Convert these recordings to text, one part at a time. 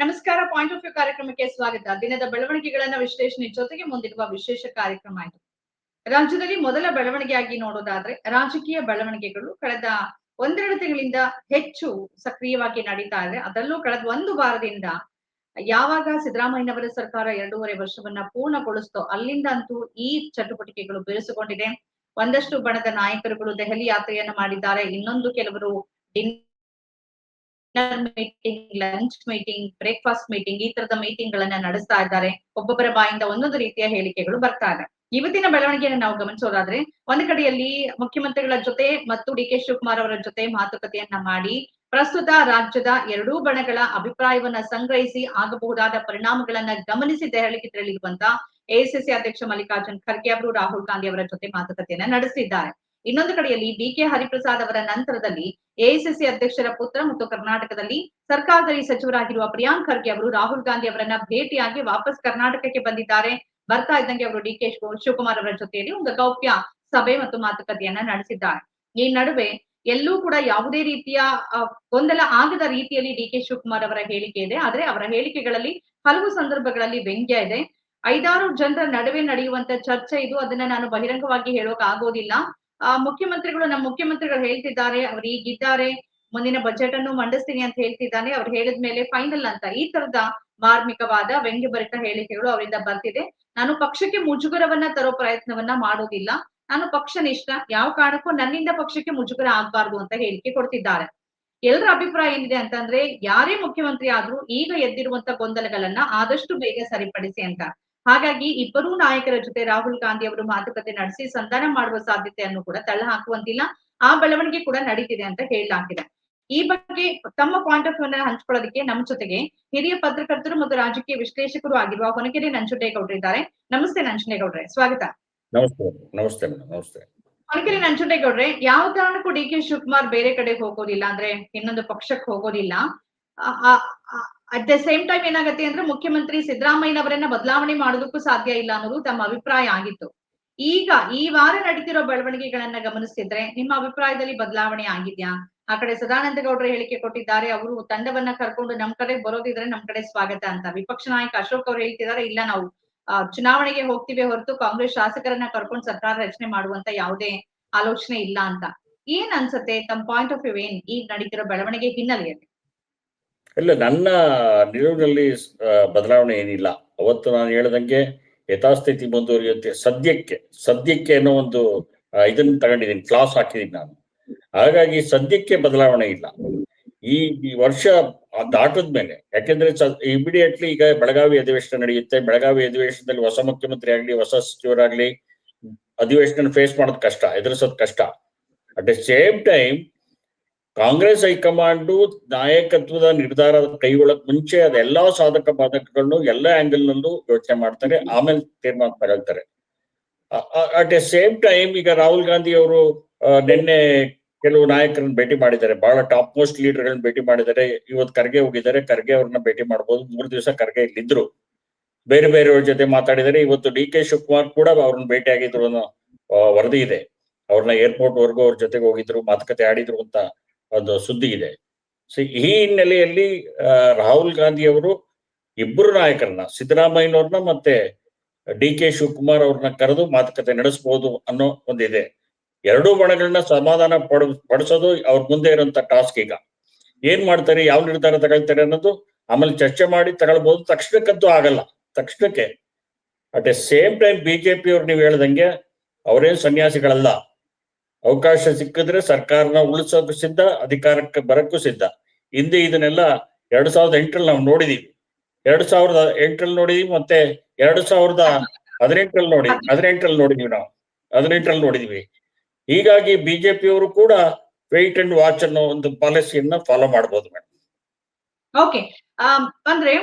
ನಮಸ್ಕಾರ point of view ಕಾರ್ಯಕ್ರಮಕ್ಕೆ ಸ್ವಾಗತ. ದಿನದ ಬೆಳವಣಿಗೆಗಳನ್ನ ವಿಶ್ಲೇಷಣೆ ಜೊತೆಗೆ ಮುಂದಿರುವ ವಿಶೇಷ ಕಾರ್ಯಕ್ರಮ ಇದು. ರಾಜ್ಯದಲ್ಲಿ ಮೊದಲ ಬೆಳವಣಿಗೆಯಾಗಿ ನೋಡೋದಾದ್ರೆ ರಾಜಕೀಯ ಬೆಳವಣಿಗೆಗಳು ಕಳೆದ ಒಂದೆರಡು ತಿಂಗಳಿಂದ ಹೆಚ್ಚು ಸಕ್ರಿಯವಾಗಿ ನಡೀತಾ ಇದೆ. ಅದರಲ್ಲೂ ಕಳೆದ ಒಂದು ವಾರದಿಂದ ಯಾವಾಗ ಸಿದ್ದರಾಮಯ್ಯನವರ ಸರ್ಕಾರ ಎರಡೂವರೆ ವರ್ಷವನ್ನ ಪೂರ್ಣಗೊಳಿಸ್ತೋ ಅಲ್ಲಿಂದ ಅಂತೂ ಈ ಚಟುವಟಿಕೆಗಳು ಬಿರುಸುಗೊಂಡಿದೆ. ಒಂದಷ್ಟು ಬಣದ ನಾಯಕರುಗಳು ದೆಹಲಿ ಯಾತ್ರೆಯನ್ನ ಮಾಡಿದ್ದಾರೆ. ಇನ್ನೊಂದು ಕೆಲವರು dinner meeting lunch meeting breakfast meeting ಈ ತರದ ಮೀಟಿಂಗ್ ಗಳನ್ನ ನಡೆಸ್ತಾ ಇದ್ದಾರೆ. ಒಬ್ಬೊಬ್ಬರ ಬಾಯಿಂದ ಒಂದೊಂದು ರೀತಿಯ ಹೇಳಿಕೆಗಳು ಬರ್ತಾ ಇದೆ. ಇವತ್ತಿನ ಬೆಳವಣಿಗೆಯನ್ನು ನಾವು ಗಮನಿಸೋದಾದ್ರೆ ಒಂದು ಕಡೆಯಲ್ಲಿ ಮುಖ್ಯಮಂತ್ರಿಗಳ ಜೊತೆ ಮತ್ತು ಡಿ ಕೆ ಶಿವಕುಮಾರ್ ಅವರ ಜೊತೆ ಮಾತುಕತೆಯನ್ನ ಮಾಡಿ ಪ್ರಸ್ತುತ ರಾಜ್ಯದ ಎರಡೂ ಬಣಗಳ ಅಭಿಪ್ರಾಯವನ್ನ ಸಂಗ್ರಹಿಸಿ ಆಗಬಹುದಾದ ಪರಿಣಾಮಗಳನ್ನ ಗಮನಿಸಿ ದೆಹಲಿಗೆ ತೆರಳಿರುವಂತ ಎಐಸಿಸಿ ಅಧ್ಯಕ್ಷ ಮಲ್ಲಿಕಾರ್ಜುನ್ ಖರ್ಗೆ ಅವರು, ರಾಹುಲ್ ಗಾಂಧಿ ಅವರ ಜೊತೆ ಮಾತುಕತೆಯನ್ನ ನಡೆಸಿದ್ದಾರೆ. ಇನ್ನೊಂದು ಕಡೆಯಲ್ಲಿ ಬಿಕೆ ಹರಿಪ್ರಸಾದ್ ಅವರ ನಂತರದಲ್ಲಿ ಎಐಸಿಸಿ ಅಧ್ಯಕ್ಷರ ಪುತ್ರ ಮತ್ತು ಕರ್ನಾಟಕದಲ್ಲಿ ಸರ್ಕಾರದಲ್ಲಿ ಸಚಿವರಾಗಿರುವ ಪ್ರಿಯಾಂಕ್ ಖರ್ಗೆ ಅವರು ರಾಹುಲ್ ಗಾಂಧಿ ಅವರನ್ನ ಭೇಟಿಯಾಗಿ ವಾಪಸ್ ಕರ್ನಾಟಕಕ್ಕೆ ಬಂದಿದ್ದಾರೆ. ಬರ್ತಾ ಇದ್ದಂಗೆ ಅವರು ಡಿ ಕೆ ಶಿವಕುಮಾರ್ ಅವರ ಜೊತೆಯಲ್ಲಿ ಒಂದು ಗೌಪ್ಯ ಸಭೆ ಮತ್ತು ಮಾತುಕತೆಯನ್ನ ನಡೆಸಿದ್ದಾರೆ. ಈ ನಡುವೆ ಎಲ್ಲೂ ಕೂಡ ಯಾವುದೇ ರೀತಿಯ ಗೊಂದಲ ಆಗದ ರೀತಿಯಲ್ಲಿ ಡಿ ಕೆ ಶಿವಕುಮಾರ್ ಅವರ ಹೇಳಿಕೆ ಇದೆ. ಆದ್ರೆ ಅವರ ಹೇಳಿಕೆಗಳಲ್ಲಿ ಹಲವು ಸಂದರ್ಭಗಳಲ್ಲಿ ವ್ಯಂಗ್ಯ ಇದೆ. ಐದಾರು ಜನರ ನಡುವೆ ನಡೆಯುವಂತ ಚರ್ಚೆ ಇದು. ಅದನ್ನ ನಾನು ಬಹಿರಂಗವಾಗಿ ಹೇಳೋಕ್ ಆಗೋದಿಲ್ಲ. ಆ, ಮುಖ್ಯಮಂತ್ರಿಗಳು ನಮ್ಮ ಮುಖ್ಯಮಂತ್ರಿಗಳು ಹೇಳ್ತಿದ್ದಾರೆ, ಅವ್ರು ಈಗಿದ್ದಾರೆ, ಮುಂದಿನ ಬಜೆಟ್ ಅನ್ನು ಮಂಡಿಸ್ತೀನಿ ಅಂತ ಹೇಳ್ತಿದ್ದಾನೆ, ಅವ್ರು ಹೇಳಿದ ಮೇಲೆ ಫೈನಲ್ ಅಂತ. ಈ ತರದ ಮಾರ್ಮಿಕವಾದ ವ್ಯಂಗ್ಯಭರಿತ ಹೇಳಿಕೆಗಳು ಅವರಿಂದ ಬರ್ತಿದೆ. ನಾನು ಪಕ್ಷಕ್ಕೆ ಮುಜುಗರವನ್ನ ತರೋ ಪ್ರಯತ್ನವನ್ನ ಮಾಡೋದಿಲ್ಲ. ನಾನು ಪಕ್ಷ ನಿಷ್ಠ ಯಾವ ಕಾರಣಕ್ಕೂ ನನ್ನಿಂದ ಪಕ್ಷಕ್ಕೆ ಮುಜುಗರ ಆಗ್ಬಾರ್ದು ಅಂತ ಹೇಳಿಕೆ ಕೊಡ್ತಿದ್ದಾರೆ. ಎಲ್ಲರ ಅಭಿಪ್ರಾಯ ಏನಿದೆ ಅಂತಂದ್ರೆ, ಯಾರೇ ಮುಖ್ಯಮಂತ್ರಿ ಆದ್ರೂ ಈಗ ಎದ್ದಿರುವಂತ ಗೊಂದಲಗಳನ್ನ ಆದಷ್ಟು ಬೇಗ ಸರಿಪಡಿಸಿ ಅಂತ. ಹಾಗಾಗಿ ಇಬ್ಬರೂ ನಾಯಕರ ಜೊತೆ ರಾಹುಲ್ ಗಾಂಧಿ ಅವರು ಮಾತುಕತೆ ನಡೆಸಿ ಸಂಧಾನ ಮಾಡುವ ಸಾಧ್ಯತೆಯನ್ನು ಕೂಡ ತಳ್ಳ ಹಾಕುವಂತಿಲ್ಲ. ಆ ಬೆಳವಣಿಗೆ ಕೂಡ ನಡೀತಿದೆ ಅಂತ ಹೇಳಲಾಗಿದೆ. ಈ ಬಗ್ಗೆ ತಮ್ಮ ಪಾಯಿಂಟ್ ಆಫ್ ವ್ಯೂ ಹಂಚ್ಕೊಳ್ಳೋದಕ್ಕೆ ನಮ್ಮ ಜೊತೆಗೆ ಹಿರಿಯ ಪತ್ರಕರ್ತರು ಮತ್ತು ರಾಜಕೀಯ ವಿಶ್ಲೇಷಕರು ಆಗಿರುವ ಹೊನಕೆರೆ ನಂಜುಂಡೇಗೌಡರು ಇದ್ದಾರೆ. ನಮಸ್ತೆ ನಂಜುಂಡೇಗೌಡ್ರೆ ಸ್ವಾಗತ. ನಮಸ್ತೆ ನಮಸ್ತೆ ನಮಸ್ತೆ. ಹೊನಕೆರೆ ನಂಜುಂಡೇಗೌಡ್ರೆ ಯಾವ ಕಾರಣಕ್ಕೂ ಡಿ ಕೆ ಶಿವಕುಮಾರ್ ಬೇರೆ ಕಡೆ ಹೋಗೋದಿಲ್ಲ ಅಂದ್ರೆ ಇನ್ನೊಂದು ಪಕ್ಷಕ್ಕೆ ಹೋಗೋದಿಲ್ಲ. ಅಟ್ ದ ಸೇಮ್ ಟೈಮ್ ಏನಾಗತ್ತೆ ಅಂದ್ರೆ ಮುಖ್ಯಮಂತ್ರಿ ಸಿದ್ದರಾಮಯ್ಯನವರನ್ನ ಬದಲಾವಣೆ ಮಾಡೋದಕ್ಕೂ ಸಾಧ್ಯ ಇಲ್ಲ ಅನ್ನೋದು ತಮ್ಮ ಅಭಿಪ್ರಾಯ ಆಗಿತ್ತು. ಈಗ ಈ ವಾರ ನಡೀತಿರೋ ಬೆಳವಣಿಗೆಗಳನ್ನ ಗಮನಿಸ್ತಿದ್ರೆ ನಿಮ್ಮ ಅಭಿಪ್ರಾಯದಲ್ಲಿ ಬದಲಾವಣೆ ಆಗಿದ್ಯಾ? ಆ ಕಡೆ ಸದಾನಂದ ಗೌಡರು ಹೇಳಿಕೆ ಕೊಟ್ಟಿದ್ದಾರೆ, ಅವರು ತಂಡವನ್ನ ಕರ್ಕೊಂಡು ನಮ್ ಕಡೆ ಬರೋದಿದ್ರೆ ನಮ್ ಕಡೆ ಸ್ವಾಗತ ಅಂತ. ವಿಪಕ್ಷ ನಾಯಕ ಅಶೋಕ್ ಅವ್ರು ಹೇಳ್ತಿದ್ದಾರೆ ಇಲ್ಲ ನಾವು ಚುನಾವಣೆಗೆ ಹೋಗ್ತೀವಿ ಹೊರತು ಕಾಂಗ್ರೆಸ್ ಶಾಸಕರನ್ನ ಕರ್ಕೊಂಡು ಸರ್ಕಾರ ರಚನೆ ಮಾಡುವಂತ ಯಾವುದೇ ಆಲೋಚನೆ ಇಲ್ಲ ಅಂತ. ಏನ್ ಅನ್ಸತ್ತೆ? ತಮ್ಮ ಪಾಯಿಂಟ್ ಆಫ್ ವ್ಯೂ ಏನ್? ಈಗ ನಡೀತಿರೋ ಬೆಳವಣಿಗೆ ಹಿನ್ನೆಲೆಯಲ್ಲಿ. ಇಲ್ಲ, ನನ್ನ ನಿಲುವಿನಲ್ಲಿ ಬದಲಾವಣೆ ಏನಿಲ್ಲ. ಅವತ್ತು ನಾನು ಹೇಳ್ದಂಗೆ ಯಥಾಸ್ಥಿತಿ ಮುಂದುವರಿಯುತ್ತೆ. ಸದ್ಯಕ್ಕೆ ಸದ್ಯಕ್ಕೆ ಅನ್ನೋ ಒಂದು ಇದನ್ನ ತಗೊಂಡಿದ್ದೀನಿ, ಕ್ಲಾಸ್ ಹಾಕಿದ್ದೀನಿ ನಾನು. ಹಾಗಾಗಿ ಸದ್ಯಕ್ಕೆ ಬದಲಾವಣೆ ಇಲ್ಲ. ಈ ವರ್ಷ ದಾಟದ ಮೇಲೆ, ಯಾಕೆಂದ್ರೆ ಇಮಿಡಿಯೇಟ್ಲಿ ಈಗ ಬೆಳಗಾವಿ ಅಧಿವೇಶನ ನಡೆಯುತ್ತೆ. ಬೆಳಗಾವಿ ಅಧಿವೇಶನದಲ್ಲಿ ಹೊಸ ಮುಖ್ಯಮಂತ್ರಿ ಆಗ್ಲಿ, ಹೊಸ ಸಚಿವರಾಗ್ಲಿ ಅಧಿವೇಶನ ಫೇಸ್ ಮಾಡೋದು ಕಷ್ಟ, ಎದುರಿಸೋದು ಕಷ್ಟ. At the same time Congress high command ನಾಯಕತ್ವದ ನಿರ್ಧಾರ ಕೈಗೊಳ್ಳಕ್ ಮುಂಚೆ ಅದೆಲ್ಲಾ ಸಾಧಕ ಬಾಧಕಗಳನ್ನು ಎಲ್ಲಾ ಆಂಗಲ್ ನಲ್ಲೂ ಯೋಚನೆ ಮಾಡ್ತಾರೆ, ಆಮೇಲೆ ತೀರ್ಮಾನ ತಗೊಳ್ತಾರೆ ಅಟ್ ಎ ಸೇಮ್ ಟೈಮ್ ಈಗ ರಾಹುಲ್ ಗಾಂಧಿ ಅವರು ನಿನ್ನೆ ಕೆಲವು ನಾಯಕರನ್ನ ಭೇಟಿ ಮಾಡಿದ್ದಾರೆ. ಬಹಳ ಟಾಪ್ ಮೋಸ್ಟ್ ಲೀಡರ್ಗಳನ್ನ ಭೇಟಿ ಮಾಡಿದ್ದಾರೆ. ಇವತ್ತು ಖರ್ಗೆ ಹೋಗಿದ್ದಾರೆ. ಖರ್ಗೆ ಅವ್ರನ್ನ ಭೇಟಿ ಮಾಡ್ಬೋದು. ಮೂರು ದಿವಸ ಖರ್ಗೆ ಇಲ್ಲಿದ್ರು. ಬೇರೆ ಬೇರೆಯವ್ರ ಜೊತೆ ಮಾತಾಡಿದರೆ ಇವತ್ತು ಡಿ ಕೆ ಶಿವಕುಮಾರ್ ಕೂಡ ಅವ್ರನ್ನ ಭೇಟಿ ಆಗಿದ್ರು ಅನ್ನೋ ವರದಿ ಇದೆ. ಅವ್ರನ್ನ ಏರ್ಪೋರ್ಟ್ ವರ್ಗು ಅವ್ರ ಜೊತೆಗೆ ಹೋಗಿದ್ರು, ಮಾತುಕತೆ ಆಡಿದ್ರು ಅಂತ ಒಂದು ಸುದ್ದಿ ಇದೆ ಸೊ ಈ ಹಿನ್ನೆಲೆಯಲ್ಲಿ ರಾಹುಲ್ ಗಾಂಧಿ ಅವರು ಇಬ್ಬರು ನಾಯಕರನ್ನ, ಸಿದ್ದರಾಮಯ್ಯನವ್ರನ್ನ ಮತ್ತೆ ಡಿ ಕೆ ಶಿವಕುಮಾರ್ ಅವ್ರನ್ನ ಕರೆದು ಮಾತುಕತೆ ನಡೆಸಬಹುದು ಅನ್ನೋ ಒಂದಿದೆ. ಎರಡೂ ಬಣಗಳನ್ನ ಸಮಾಧಾನ ಪಡ, ಪಡಿಸೋದು ಅವ್ರ ಮುಂದೆ ಇರುವಂತ ಟಾಸ್ಕ್ ಈಗ. ಏನ್ ಮಾಡ್ತಾರೆ, ಯಾವ ನಿರ್ಧಾರ ತಗೊಳ್ತಾರೆ ಅನ್ನೋದು ಆಮೇಲೆ ಚರ್ಚೆ ಮಾಡಿ ತಗೊಳ್ಬಹುದು ತಕ್ಷಣಕ್ಕಂತೂ ಆಗಲ್ಲ. ತಕ್ಷಣಕ್ಕೆ, at a same time BJP ಅವ್ರು ನೀವು ಹೇಳ್ದಂಗೆ, ಅವರೇನ್ ಸನ್ಯಾಸಿಗಳಲ್ಲ. ಅವಕಾಶ ಸಿಕ್ಕಿದ್ರೆ ಸರ್ಕಾರನ ಉಳಿಸೋಕು ಸಿದ್ಧ, ಅಧಿಕಾರಕ್ಕೆ ಬರಕ್ಕೂ ಸಿದ್ಧ. ಹಿಂದೆ ಇದನ್ನೆಲ್ಲ ಎರಡ್ ಸಾವಿರದ ಎಂಟರಲ್ಲಿ ನಾವು ನೋಡಿದೀವಿ. ಎರಡ್ ಸಾವಿರದ ಎಂಟರಲ್ಲಿ ನೋಡಿದೀವಿ ಮತ್ತೆ ಎರಡ್ ಸಾವಿರದ ಹದಿನೆಂಟರಲ್ಲಿ ನೋಡಿ, ಹದಿನೆಂಟರಲ್ಲಿ ನೋಡಿದೀವಿ ನಾವು. ಹದಿನೆಂಟರಲ್ಲಿ ನೋಡಿದೀವಿ. ಹೀಗಾಗಿ ಬಿಜೆಪಿಯವರು ಕೂಡ ವೆಯ್ಟ್ ಅಂಡ್ ವಾಚ್ ಅನ್ನೋ ಒಂದು ಪಾಲಿಸಿಯನ್ನ ಫಾಲೋ ಮಾಡಬಹುದು ಮೇಡಮ್ ಓಕೆ. ಅಂದ್ರೆ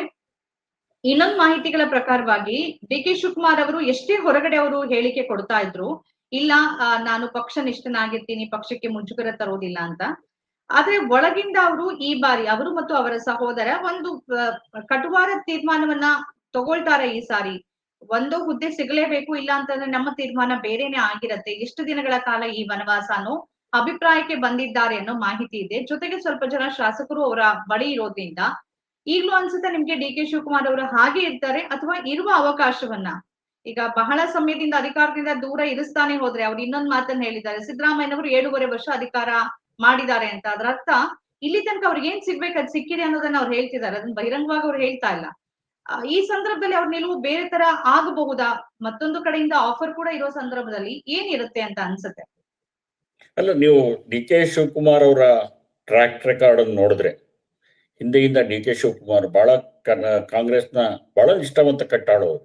ಇನ್ನೊಂದು ಮಾಹಿತಿಗಳ ಪ್ರಕಾರವಾಗಿ ಡಿ ಕೆ ಶಿವಕುಮಾರ್ ಅವರು ಎಷ್ಟೇ ಹೊರಗಡೆ ಅವರು ಹೇಳಿಕೆ ಕೊಡ್ತಾ ಇದ್ರು ಇಲ್ಲ ನಾನು ಪಕ್ಷ ನಿಷ್ಠನಾಗಿರ್ತೀನಿ ಪಕ್ಷಕ್ಕೆ ಮುಂಚುಕರ ತರೋದಿಲ್ಲ ಅಂತ. ಆದ್ರೆ ಒಳಗಿಂದ ಅವರು ಈ ಬಾರಿ ಅವರು ಮತ್ತು ಅವರ ಸಹೋದರ ಒಂದು ಕಟುವಾದ ತೀರ್ಮಾನವನ್ನ ತಗೊಳ್ತಾರೆ ಈ ಸಾರಿ. ಒಂದು ಹುದ್ದೆ ಸಿಗಲೇಬೇಕು, ಇಲ್ಲ ಅಂತಂದ್ರೆ ನಮ್ಮ ತೀರ್ಮಾನ ಬೇರೆನೆ ಆಗಿರತ್ತೆ. ಎಷ್ಟು ದಿನಗಳ ಕಾಲ ಈ ವನವಾಸ ಅನ್ನೋ ಅಭಿಪ್ರಾಯಕ್ಕೆ ಬಂದಿದ್ದಾರೆ ಅನ್ನೋ ಮಾಹಿತಿ ಇದೆ. ಜೊತೆಗೆ ಸ್ವಲ್ಪ ಜನ ಶಾಸಕರು ಅವರ ಬಳಿ ಇರೋದ್ರಿಂದ ಈಗ್ಲೂ ಅನ್ಸುತ್ತೆ ನಿಮ್ಗೆ ಡಿ ಕೆ ಶಿವಕುಮಾರ್ ಅವರು ಹಾಗೆ ಇರ್ತಾರೆ ಅಥವಾ ಇರುವ ಅವಕಾಶವನ್ನ. ಈಗ ಬಹಳ ಸಮಯದಿಂದ ಅಧಿಕಾರದಿಂದ ದೂರ ಇರಿಸ್ತಾನೆ ಹೋದ್ರೆ ಅವ್ರು ಇನ್ನೊಂದ್ ಮಾತನ್ನ ಹೇಳಿದ್ದಾರೆ. ಸಿದ್ದರಾಮಯ್ಯನವರು ಏಳುವರೆ ವರ್ಷ ಅಧಿಕಾರ ಮಾಡಿದ್ದಾರೆ ಅಂತ. ಅದ್ರ ಅರ್ಥ, ಇಲ್ಲಿ ತನಕ ಅವ್ರಿಗೆ ಏನ್ ಸಿಗ್ಬೇಕು, ಅದ್ ಸಿಕ್ಕಿದೆ ಅನ್ನೋದನ್ನ ಅವ್ರು ಹೇಳ್ತಿದ್ದಾರೆ. ಅದನ್ನ ಬಹಿರಂಗವಾಗಿ ಅವ್ರು ಹೇಳ್ತಾ ಇಲ್ಲ. ಈ ಸಂದರ್ಭದಲ್ಲಿ ಅವ್ರ ನಿಲುವು ಬೇರೆ ತರ ಆಗಬಹುದಾ? ಮತ್ತೊಂದು ಕಡೆಯಿಂದ ಆಫರ್ ಕೂಡ ಇರೋ ಸಂದರ್ಭದಲ್ಲಿ ಏನಿರುತ್ತೆ ಅಂತ ಅನ್ಸುತ್ತೆ? ಅಲ್ಲ, ನೀವು ಡಿ ಕೆ ಶಿವಕುಮಾರ್ ಅವರ ಟ್ರ್ಯಾಕ್ ರೆಕಾರ್ಡ್ ಅನ್ನು ನೋಡಿದ್ರೆ, ಹಿಂದೆಯಿಂದ ಡಿ ಕೆ ಶಿವಕುಮಾರ್ ಬಹಳ ಕಾಂಗ್ರೆಸ್ನ ಬಹಳ ನಿಷ್ಠಾವಂತ ಕಟ್ಟಾಳೋರು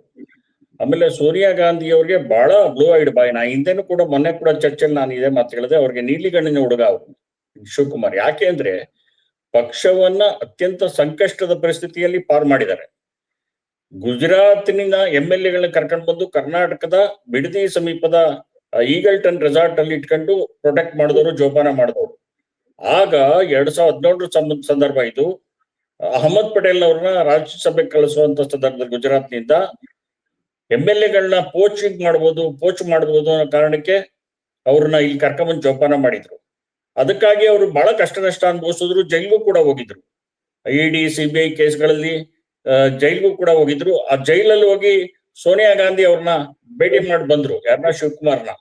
ಆಮೇಲೆ ಸೋನಿಯಾ ಗಾಂಧಿ ಅವರಿಗೆ ಬಹಳ ಬ್ಲೂ ಐಡ್ ಬಾಯ್. ನಾ ಹಿಂದೆನೂ ಕೂಡ, ಮೊನ್ನೆ ಕೂಡ ಚರ್ಚೆಯಲ್ಲಿ ನಾನು ಇದೇ ಮಾತು ಹೇಳಿದೆ, ಅವ್ರಿಗೆ ನೀಲಿ ಗಣ್ಣಿನ ಹುಡುಗ ಅವರು, ಶಿವಕುಮಾರ್. ಯಾಕೆ ಅಂದ್ರೆ, ಪಕ್ಷವನ್ನ ಅತ್ಯಂತ ಸಂಕಷ್ಟದ ಪರಿಸ್ಥಿತಿಯಲ್ಲಿ ಪಾರ್ ಮಾಡಿದ್ದಾರೆ. ಗುಜರಾತ್ನಿಂದ ಎಂ ಎಲ್ ಎಗಳನ್ನ ಕರ್ಕೊಂಡು ಬಂದು ಕರ್ನಾಟಕದ ಬಿಡದಿ ಸಮೀಪದ ಈಗಲ್ಟನ್ ರೆಸಾರ್ಟ್ ಅಲ್ಲಿ ಇಟ್ಕೊಂಡು ಪ್ರೊಟೆಕ್ಟ್ ಮಾಡಿದವರು, ಜೋಪಾನ ಮಾಡಿದವರು. ಆಗ ಎರಡ್ ಸಾವಿರದ ಹದಿನೇಳರ ಸಂದರ್ಭ ಇದು. ಅಹಮದ್ ಪಟೇಲ್ ಅವ್ರನ್ನ ರಾಜ್ಯಸಭೆಗೆ ಕಳಿಸುವಂತ ಸಂದರ್ಭದಲ್ಲಿ ಗುಜರಾತ್ನಿಂದ ಎಂ ಎಲ್ ಎಗಳನ್ನ ಪೋಚಿಂಗ್ ಮಾಡ್ಬೋದು ಪೋಚ್ ಮಾಡ್ಬೋದು ಅನ್ನೋ ಕಾರಣಕ್ಕೆ ಅವ್ರನ್ನ ಇಲ್ಲಿ ಕರ್ಕೊಂಬಂದು ಜೋಪಾನ ಮಾಡಿದ್ರು. ಅದಕ್ಕಾಗಿ ಅವರು ಬಹಳ ಕಷ್ಟ ನಷ್ಟ ಅನುಭವಿಸಿದ್ರು, ಜೈಲ್ಗೂ ಕೂಡ ಹೋಗಿದ್ರು. ಇಡಿ ಸಿಬಿಐ ಕೇಸ್ಗಳಲ್ಲಿ ಜೈಲ್ಗೂ ಕೂಡ ಹೋಗಿದ್ರು. ಆ ಜೈಲಲ್ಲಿ ಹೋಗಿ ಸೋನಿಯಾ ಗಾಂಧಿ ಅವ್ರನ್ನ ಭೇಟಿ ಮಾಡಿ ಬಂದ್ರು ಯಾರನ್ನ ಶಿವಕುಮಾರ್ನ.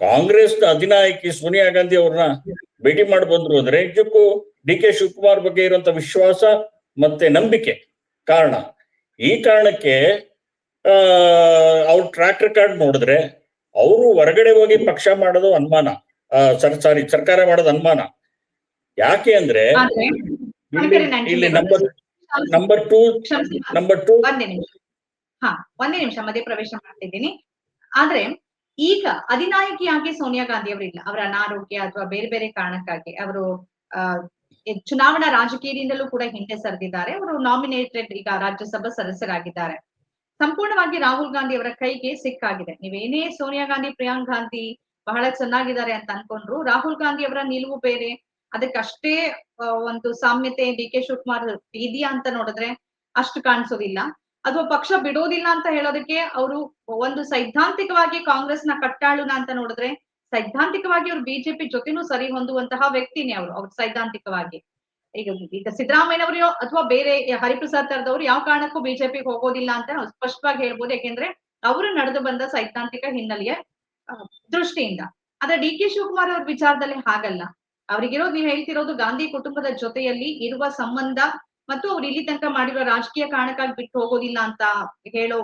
ಕಾಂಗ್ರೆಸ್ನ ಅಧಿನಾಯಕಿ ಸೋನಿಯಾ ಗಾಂಧಿ ಅವ್ರನ್ನ ಭೇಟಿ ಮಾಡಿ ಬಂದ್ರು ಅಂದ್ರೆ ನಿಜಕ್ಕೂ ಡಿ ಕೆ ಶಿವಕುಮಾರ್ ಬಗ್ಗೆ ಇರುವಂತ ವಿಶ್ವಾಸ ಮತ್ತೆ ನಂಬಿಕೆ ಕಾರಣ. ಈ ಕಾರಣಕ್ಕೆ ಅವ್ರ ಟ್ರ್ಯಾಕ್ ರೆಕಾರ್ಡ್ ನೋಡಿದ್ರೆ ಅವರು ಹೊರಗಡೆ ಹೋಗಿ ಪಕ್ಷ ಮಾಡೋದು ಅನುಮಾನ. ಸರ್ ಸಾರಿ ಸರ್ಕಾರ ಮಾಡೋದು ಅನುಮಾನ. ಯಾಕೆ ಅಂದ್ರೆ ಇಲ್ಲಿ number number two number two ಒಂದೇ ನಿಮಿಷ. ಹಾ ಒಂದೇ ನಿಮಿಷ ಮಧ್ಯ ಪ್ರವೇಶ ಮಾಡ್ತಿದ್ದೀನಿ. ಆದ್ರೆ ಈಗ ಅಧಿನಾಯಕಿ ಯಾಕೆ ಸೋನಿಯಾ ಗಾಂಧಿ ಅವರು ಇಲ್ಲ? ಅವರ ಅನಾರೋಗ್ಯ ಅಥವಾ ಬೇರೆ ಬೇರೆ ಕಾರಣಕ್ಕಾಗಿ ಅವರು ಚುನಾವಣಾ ರಾಜಕೀಯದಿಂದಲೂ ಕೂಡ ಹಿಂದೆ ಸರಿದಿದ್ದಾರೆ. ಅವರು ನಾಮಿನೇಟೆಡ್ ಈಗ ರಾಜ್ಯಸಭಾ ಸದಸ್ಯರಾಗಿದ್ದಾರೆ. ಸಂಪೂರ್ಣವಾಗಿ ರಾಹುಲ್ ಗಾಂಧಿ ಅವರ ಕೈಗೆ ಸಿಕ್ಕಾಗಿದೆ. ನೀವೇನೇ ಸೋನಿಯಾ ಗಾಂಧಿ, ಪ್ರಿಯಾಂಕ್ ಗಾಂಧಿ ಬಹಳ ಚೆನ್ನಾಗಿದ್ದಾರೆ ಅಂತ ಅನ್ಕೊಂಡ್ರು. ರಾಹುಲ್ ಗಾಂಧಿ ಅವರ ನಿಲುವು ಬೇರೆ. ಅದಕ್ಕಷ್ಟೇ ಒಂದು ಸಾಮ್ಯತೆ ಡಿ ಕೆ ಶಿವಕುಮಾರ್ ಇದೆಯಾ ಅಂತ ನೋಡಿದ್ರೆ ಅಷ್ಟು ಕಾಣಿಸೋದಿಲ್ಲ. ಅಥವಾ ಪಕ್ಷ ಬಿಡೋದಿಲ್ಲ ಅಂತ ಹೇಳೋದಕ್ಕೆ ಅವರು ಒಂದು ಸೈದ್ಧಾಂತಿಕವಾಗಿ ಕಾಂಗ್ರೆಸ್ನ ಕಟ್ಟಾಳುನ ಅಂತ ನೋಡಿದ್ರೆ ಸೈದ್ಧಾಂತಿಕವಾಗಿ ಅವ್ರು ಬಿಜೆಪಿ ಜೊತೆನೂ ಸರಿ ಹೊಂದುವಂತಹ ವ್ಯಕ್ತಿನೇ ಅವರು, ಅವ್ರು ಸೈದ್ಧಾಂತಿಕವಾಗಿ. ಈಗ ಈಗ ಸಿದ್ದರಾಮಯ್ಯನವರು ಅಥವಾ ಬೇರೆ ಹರಿಪ್ರಸಾದ್ ತರದವರು ಯಾವ ಕಾರಣಕ್ಕೂ ಬಿಜೆಪಿಗೆ ಹೋಗೋದಿಲ್ಲ ಅಂತ ನಾವು ಸ್ಪಷ್ಟವಾಗಿ ಹೇಳ್ಬೋದು. ಯಾಕೆಂದ್ರೆ ಅವರು ನಡೆದು ಬಂದ ಸೈದ್ಧಾಂತಿಕ ಹಿನ್ನೆಲೆಯ ದೃಷ್ಟಿಯಿಂದ. ಆದ್ರೆ ಡಿ ಕೆ ಶಿವಕುಮಾರ್ ಅವ್ರ ವಿಚಾರದಲ್ಲಿ ಹಾಗಲ್ಲ. ಅವ್ರಿಗಿರೋದು ನೀವು ಹೇಳ್ತಿರೋದು ಗಾಂಧಿ ಕುಟುಂಬದ ಜೊತೆಯಲ್ಲಿ ಇರುವ ಸಂಬಂಧ ಮತ್ತು ಅವ್ರು ಇಲ್ಲಿ ತನಕ ಮಾಡಿರೋ ರಾಜಕೀಯ ಕಾರಣಕ್ಕಾಗಿ ಬಿಟ್ಟು ಹೋಗೋದಿಲ್ಲ ಅಂತ ಹೇಳೋ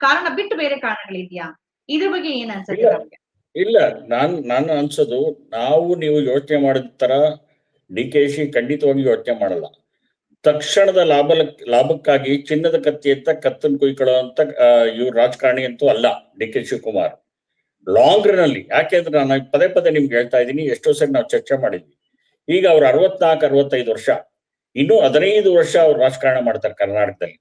ಕಾರಣ ಬಿಟ್ಟು ಬೇರೆ ಕಾರಣಗಳಿದ್ಯಾ? ಇದ್ರ ಬಗ್ಗೆ ಏನ್ ಅನ್ಸುತ್ತೆ ಇಲ್ಲ. ನಾನ್ ನಾನು ಅನ್ಸೋದು ನಾವು ನೀವು ಯೋಚನೆ ಮಾಡಿದ ತರ ಡಿ ಕೆ ಶಿ ಖಂಡಿತವಾಗಿ ಯೋಚನೆ ಮಾಡಲ್ಲ. ತಕ್ಷಣದ ಲಾಭ ಲಾಭಕ್ಕಾಗಿ ಚಿನ್ನದ ಕತ್ತಿ ಅಂತ, ಕತ್ತನ್ ಕುಯ್ಕೊಳ್ಳೋ ಅಂತ ಇವ್ರು ರಾಜಕಾರಣಿ ಅಂತೂ ಅಲ್ಲ D K Shivakumar. Long run ಅಲ್ಲಿ, ಯಾಕೆಂದ್ರೆ ನಾನು ಪದೇ ಪದೇ ನಿಮ್ಗೆ ಹೇಳ್ತಾ ಇದ್ದೀನಿ, ಎಷ್ಟೋ ಸರಿ ನಾವು ಚರ್ಚೆ ಮಾಡಿದ್ವಿ. ಈಗ ಅವ್ರು ಅರವತ್ನಾಲ್ಕು, ಅರವತ್ತೈದು ವರ್ಷ, ಇನ್ನು ಹದಿನೈದು ವರ್ಷ ಅವ್ರು ರಾಜಕಾರಣ ಮಾಡ್ತಾರೆ ಕರ್ನಾಟಕದಲ್ಲಿ.